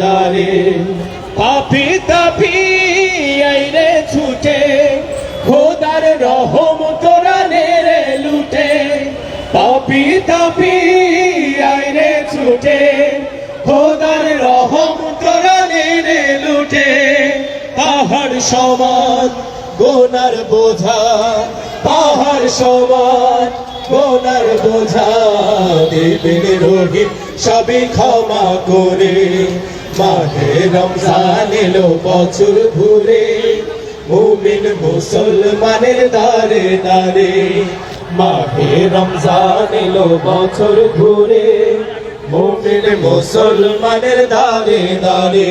দারে। পাপি তাপি আইরে ছুটে, খোদার রহম তোরা নেরে লুটে। পাপি তাপি আইরে ছুটে, খোদার রহম তোরা নেরে লুটে। পাহাড় সমান গোনার বোঝা পাহাড় সমান গোনার বোঝা দেবেন রোগী, সবই ক্ষমা করে। মাহে রমজান এলো বছর ঘুরে মুমিন মুসলমানের দারে দারে মাহে রমজান এলো বছর ঘুরে মুমিন মুসলমানের দারে দারে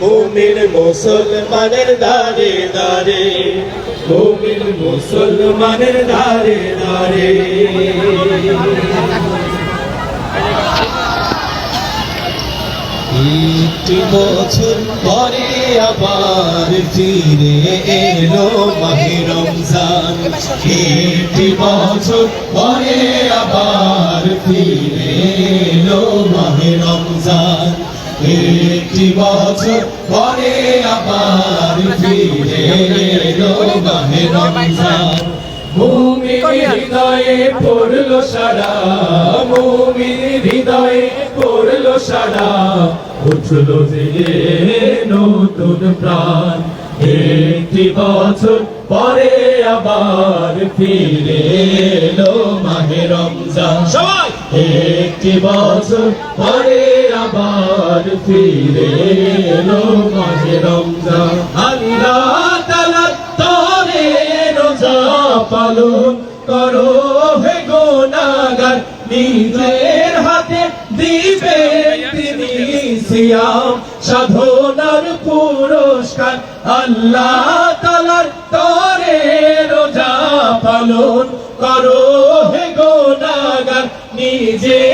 মুমিন মুসলমানের দারে দারে মুমিন মুসলমানের দারে দারে একটি বছর পরে আবার ফিরে এলো মাহে রমজান। একটি বছর পরে আবার ফিরে এলো মাহে রমজান। একটি বছর পরে আবার ফিরে এলো মাহে রমজান মুমিন হৃদয়ে পড়ল সারা মুমিন হৃদয়ে পড়ল সারা। উঠল যে নতুন প্রাণ। একটি বছর পরে আবার ফিরে এলো মাহে রমজান। সবাই! একটি বছর পরে আবার ফিরে এলো মাহে রমজান আল্লাহ তালা তরে রোজা পালন করো, হে গোনাগার নিজের হাতে দিবে তিনি সিয়াম, সাধনার পুরস্কার। আল্লাহ তালার তরে রোজা পালন করো, হে গোনাগার নিজের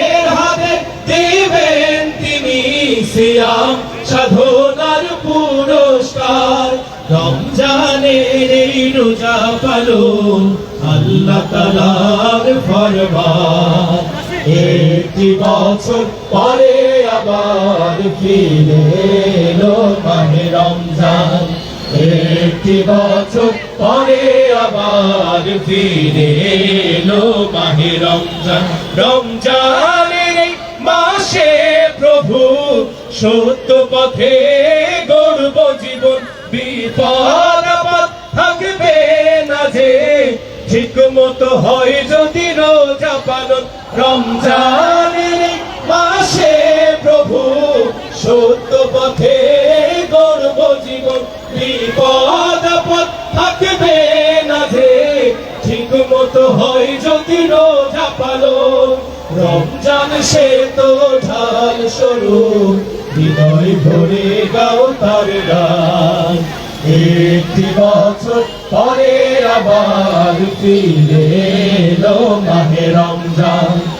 সিয়াম সাধনার পুরস্কার। রমজানের এই রোজা পালন আল্লাহ তালার ফরমান। একটি বছর পরে আবার ফিরে এলো মাহে রমজান। একটি বছর পরে আবার ফিরে এলো মাহে রমজান। রমজানের মাসে প্রভু সত্য পথে গর্ব জীবন, বিপদ থাকবে না যে। ঠিক মতো হয় যদি রোজা পালন, রমজানের মাসে প্রভু সত্য পথে গর্ব জীবন, বিপদ আপদ থাকবে না যে। ঠিক মতো হয় যদি রোজা পালন। রমজান সে তো ঢাল স্বরূপ। হৃদয় ভরে গাও তার গান। একটি বছর পরে আবার ফিরে এলো মাহে রমজান।